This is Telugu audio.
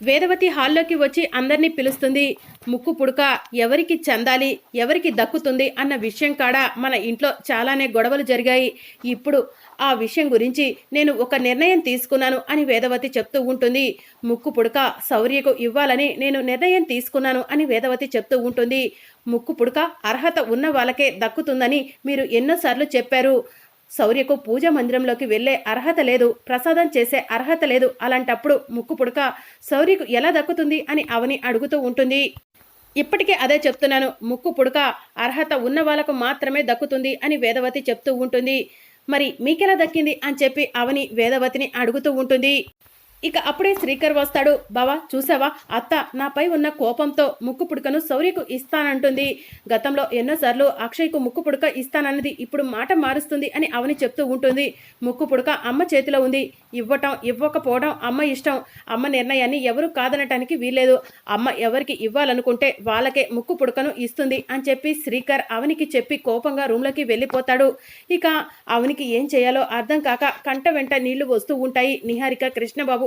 వేదవతి హాల్లోకి వచ్చి అందరినీ పిలుస్తుంది ముక్కు పుడక ఎవరికి చెందాలి ఎవరికి దక్కుతుంది అన్న విషయం కాడ మన ఇంట్లో చాలానే గొడవలు జరిగాయి. ఇప్పుడు ఆ విషయం గురించి నేను ఒక నిర్ణయం తీసుకున్నాను అని వేదవతి చెప్తూ ఉంటుంది. ముక్కు పుడక శౌర్యకు ఇవ్వాలని నేను నిర్ణయం తీసుకున్నాను అని వేదవతి చెప్తూ ఉంటుంది. ముక్కు పుడక అర్హత ఉన్న వాళ్ళకే దక్కుతుందని మీరు ఎన్నోసార్లు చెప్పారు. శౌర్యకు పూజ మందిరంలోకి వెళ్ళే అర్హత లేదు ప్రసాదం చేసే అర్హత లేదు. అలాంటప్పుడు ముక్కు పుడక శౌర్యకు ఎలా దక్కుతుంది అని అవని అడుగుతూ ఉంటుంది. ఇప్పటికే అదే చెప్తున్నాను ముక్కు పుడక అర్హత ఉన్న వాళ్ళకు మాత్రమే దక్కుతుంది అని వేదవతి చెప్తూ ఉంటుంది. మరి మీకెలా దక్కింది అని చెప్పి అవని వేదవతిని అడుగుతూ ఉంటుంది. ఇక అప్పుడే శ్రీకర్ వస్తాడు. బావా చూసావా? అత్త నాపై ఉన్న కోపంతో ముక్కు పుడకను శౌర్యకు ఇస్తానంటుంది. గతంలో ఎన్నోసార్లు అక్షయ్కు ముక్కు పుడక ఇస్తానన్నది ఇప్పుడు మాట మారుస్తుంది అని అవని చెప్తూ ఉంటుంది. ముక్కు పుడక అమ్మ చేతిలో ఉంది. ఇవ్వటం ఇవ్వకపోవడం అమ్మ ఇష్టం. అమ్మ నిర్ణయాన్ని ఎవరు కాదనటానికి వీల్లేదు. అమ్మ ఎవరికి ఇవ్వాలనుకుంటే వాళ్ళకే ముక్కు పుడకను ఇస్తుంది అని చెప్పి శ్రీకర్ అవనికి చెప్పి కోపంగా రూమ్లోకి వెళ్ళిపోతాడు. ఇక అవనికి ఏం చేయాలో అర్థం కాక కంట వెంట నీళ్ళు వస్తూ ఉంటాయి. నిహారిక కృష్ణబాబు